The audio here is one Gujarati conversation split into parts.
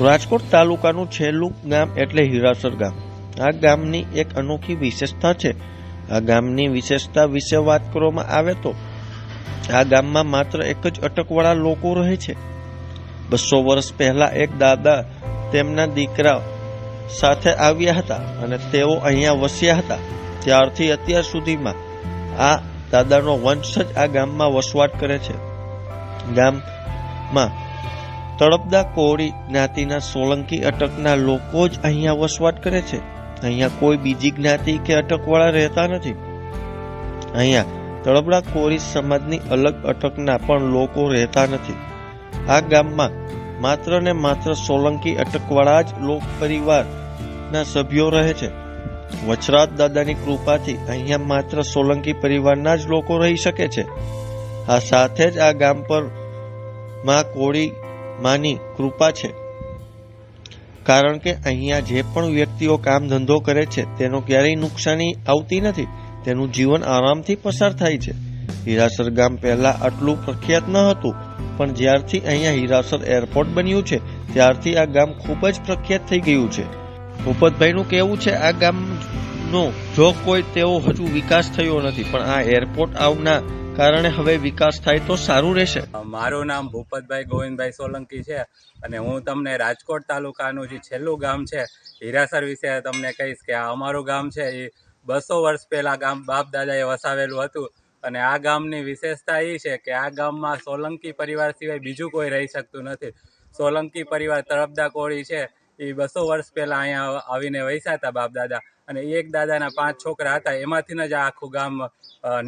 રાજકોટ તાલુકાનું છેલ્લું ગામ એટલે હીરાસર ગામ. આ ગામની એક અનોખી વિશેષતા છે. આ ગામની વિશેષતા વિશે વાત કરવામાં આવે તો આ ગામમાં માત્ર એક જ અટકવાળા લોકો રહે છે. બસો વર્ષ પહેલા એક દાદા તેમના દીકરા સાથે આવ્યા હતા અને તેઓ અહીંયા વસ્યા હતા. ત્યારથી અત્યાર સુધીમાં આ દાદાનો વંશ જ આ ગામમાં વસવાટ કરે છે. ગામમાં તળપદા કોળી જ્ઞાતિના સોલંકી અટકના લોકો જ અહીંયા વસવાટ કરે છે. અહીંયા કોઈ બીજી જ્ઞાતિ કે અટકવાળા રહેતા નથી. અહીંયા તળપડા કોળી સમાજની અલગ અટકના પણ લોકો રહેતા નથી. આ ગામમાં માત્ર ને માત્ર સોલંકી અટકવાળા જ લોક પરિવારના સભ્યો રહે છે. વચરાત દાદાની કૃપાથી અહીંયા માત્ર સોલંકી પરિવારના જ લોકો રહી શકે છે. આ સાથે જ આ ગામ પરમાં કોળી માની કૃપા છે. કારણ કે અહીંયા જે પણ વ્યક્તિઓ કામ ધંધો કરે છે, તેનો ક્યારેય નુકસાની આવતી નથી. તેનું જીવન આરામથી પસાર થાય છે. હીરાસર ગામ પહેલા આટલું પ્રખ્યાત ન હતું, પણ જ્યારથી અહીંયા હીરાસર એરપોર્ટ બન્યું છે, ત્યારથી આ ગામ ખૂબ જ પ્રખ્યાત થઈ ગયું છે. ભૂપતભાઈનું કહેવું છે, આ ગામનો જો કોઈ તેવો હજુ વિકાસ થયો નથી, પણ આ એરપોર્ટ આવના કારણે હવે વિકાસ થાય તો સારું રહેશે. મારું નામ ભૂપતભાઈ ગોવિંદભાઈ સોલંકી છે અને હું તમને રાજકોટ તાલુકાનું જે છેલ્લું ગામ છે, હીરાસર વિશે તમને કહીશ કે આ અમારું ગામ છે. એ બસો વર્ષ પહેલાં ગામ બાપ દાદાએ વસાવેલું હતું અને આ ગામની વિશેષતા એ છે કે આ ગામમાં સોલંકી પરિવાર સિવાય બીજું કોઈ રહી શકતું નથી. સોલંકી પરિવાર તરફદા કોળી છે. એ બસો વર્ષ પહેલાં અહીંયા આવીને વસ્યા હતા બાપ દાદા અને એક દાદાના પાંચ છોકરા હતા, એમાંથી જ આ આખું ગામ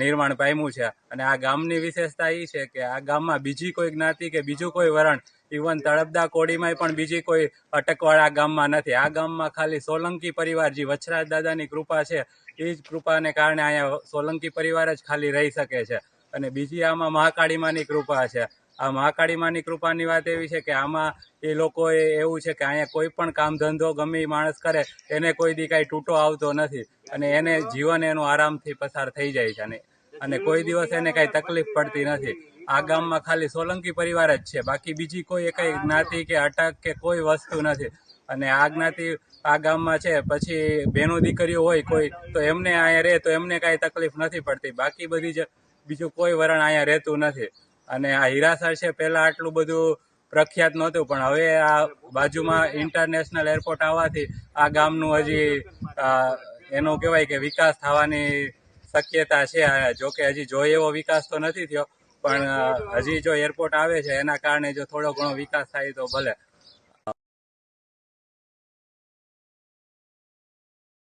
નિર્માણ પામ્યું છે. અને આ ગામની વિશેષતા એ છે કે આ ગામમાં બીજી કોઈ જ્ઞાતિ કે બીજું કોઈ વરણ ઇવન તળપદા કોડીમાંય પણ બીજી કોઈ અટકવાળા ગામમાં નથી. આ ગામમાં ખાલી સોલંકી પરિવાર, જે વછરાજ દાદાની કૃપા છે એ જ કૃપાને કારણે અહીંયા સોલંકી પરિવાર જ ખાલી રહી શકે છે. અને બીજી આમાં મહાકાળીમાની કૃપા છે. આ મહાકાળીમાની કૃપાની વાત એવી છે કે આમાં એ લોકોએ એવું છે કે અહીંયા કોઈ પણ કામ ધંધો ગમે માણસ કરે, એને કોઈ દી કાંઈ તૂટો આવતો નથી અને એને જીવન એનું આરામથી પસાર થઈ જાય છે અને અને કોઈ દિવસ એને કાંઈ તકલીફ પડતી નથી. આ ગામમાં ખાલી સોલંકી પરિવાર જ છે, બાકી બીજી કોઈ કઈ જ્ઞાતિ કે અટક કે કોઈ વસ્તુ નથી. અને આ જ્ઞાતિ આ ગામમાં છે, પછી બેનો દીકરીઓ હોય કોઈ, તો એમને અહીંયા રહે તો એમને કાંઈ તકલીફ નથી પડતી. બાકી બધી જ, બીજું કોઈ વરણ અહીંયા રહેતું નથી. અને આ હીરાસર છે, પહેલાં આટલું બધું પ્રખ્યાત નહોતું, પણ હવે આ બાજુમાં ઇન્ટરનેશનલ એરપોર્ટ આવવાથી આ ગામનું હજી એનો કહેવાય કે વિકાસ થવાની શક્યતા છે. જોકે હજી જોઈએ એવો વિકાસ તો નથી થયો, પણ હજી જો એરપોર્ટ આવે છે, એના કારણે જો થોડો ઘણો વિકાસ થાય તો ભલે.